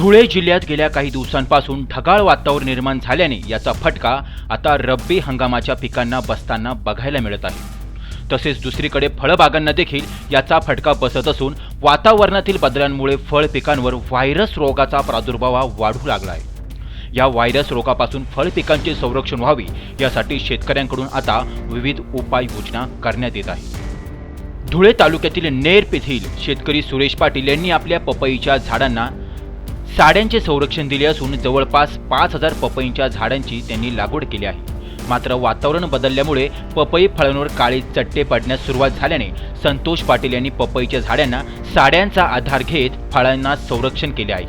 धुळे जिल्ह्यात गेल्या काही दिवसांपासून ढगाळ वातावरण निर्माण झाल्याने याचा फटका आता रब्बी हंगामाच्या पिकांना बसताना बघायला मिळत आहे. तसेच दुसरीकडे फळबागांना देखील याचा फटका बसत असून वातावरणातील बदलांमुळे फळ पिकांवर व्हायरस रोगाचा प्रादुर्भाव वाढू लागला आहे. या व्हायरस रोगापासून फळ पिकांचे संरक्षण व्हावे यासाठी शेतकऱ्यांकडून आता विविध उपाययोजना करण्यात येत आहे धुळे तालुक्यातील नेर येथील शेतकरी सुरेश पाटील यांनी आपल्या पपईच्या झाडांना साड्यांचे संरक्षण दिले असून जवळपास पाच हजार पपईच्या झाडांची त्यांनी लागवड केली आहे. मात्र वातावरण बदलल्यामुळे पपई फळांवर काळी चट्टे पडण्यास सुरुवात झाल्याने संतोष पाटील यांनी पपईच्या झाडांना साड्यांचा आधार घेत फळांना संरक्षण केले आहे.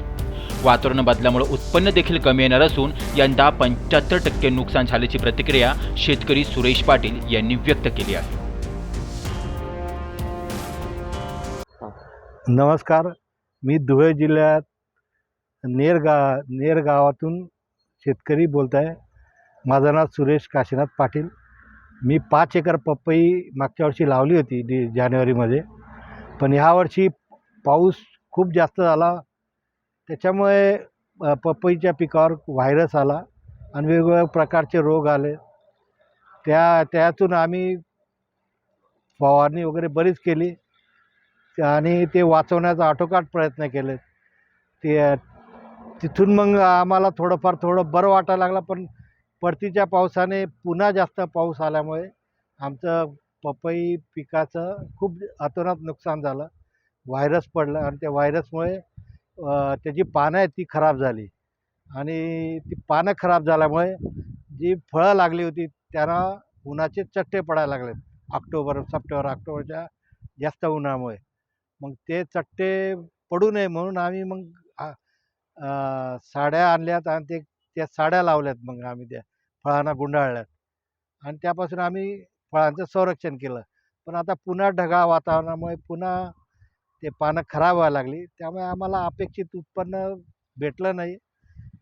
वातावरण बदलामुळे उत्पन्न देखील कमी येणार असून यंदा पंच्याहत्तर टक्के नुकसान झाल्याची प्रतिक्रिया शेतकरी सुरेश पाटील यांनी व्यक्त केली आहे. नमस्कार. मी धुळे जिल्ह्यात नेर गा नेर गावातून शेतकरी बोलत आहे माझं नाव सुरेश काशीनाथ पाटील. मी पाच एकर पपई मागच्या वर्षी लावली होती डि जानेवारीमध्ये. पण ह्या वर्षी पाऊस खूप जास्त झाला. त्याच्यामुळे पपईच्या पिकावर व्हायरस आला आणि वेगवेगळ्या प्रकारचे रोग आले. त्या त्यातून आम्ही फवारणी वगैरे बरीच केली आणि ते वाचवण्याचा आटोकाट प्रयत्न केले. ते तिथून मग आम्हाला थोडंफार थोडं बरं वाटायला लागलं पण परतीच्या पावसाने पुन्हा जास्त पाऊस आल्यामुळे आमचं पपई पिकाचं खूप अतोनात नुकसान झालं. व्हायरस पडलं आणि त्या व्हायरसमुळे त्याची पानं आहेत ती खराब झाली. आणि ती पानं खराब झाल्यामुळे जी फळं लागली होती त्यांना उन्हाचे चट्टे पडायला लागले ऑक्टोबर सप्टेंबर ऑक्टोबरच्या जास्त उन्हामुळे. मग ते चट्टे पडू नये म्हणून आम्ही मग साड्या आणल्यात आणि ते त्या साड्या लावल्यात मग आम्ही त्या फळांना गुंडाळल्यात. आणि त्यापासून आम्ही फळांचं संरक्षण केलं. पण आता पुन्हा ढगाळ वातावरणामुळे पुन्हा ते पानं खराब व्हायला लागली. त्यामुळे आम्हाला अपेक्षित उत्पन्न भेटलं नाही.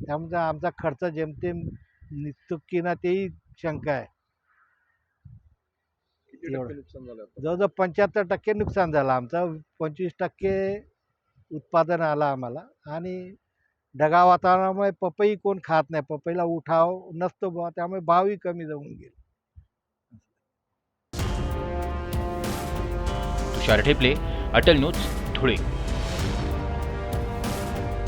त्यामुळे आमचा खर्च जेमतेम निघतो की ना तेही शंका आहे? जवळजवळ पंच्याहत्तर टक्के नुकसान झालं आमचं. पंचवीस टक्के उत्पादन आलं आम्हाला. आणि ढगाळ वातावरणामुळे पपई कोण खात नाही. पपईला उठाव नसतो बुवा त्यामुळे भावही कमी जाऊन गेले. तुषार ठेपले अटल न्यूज धुळे.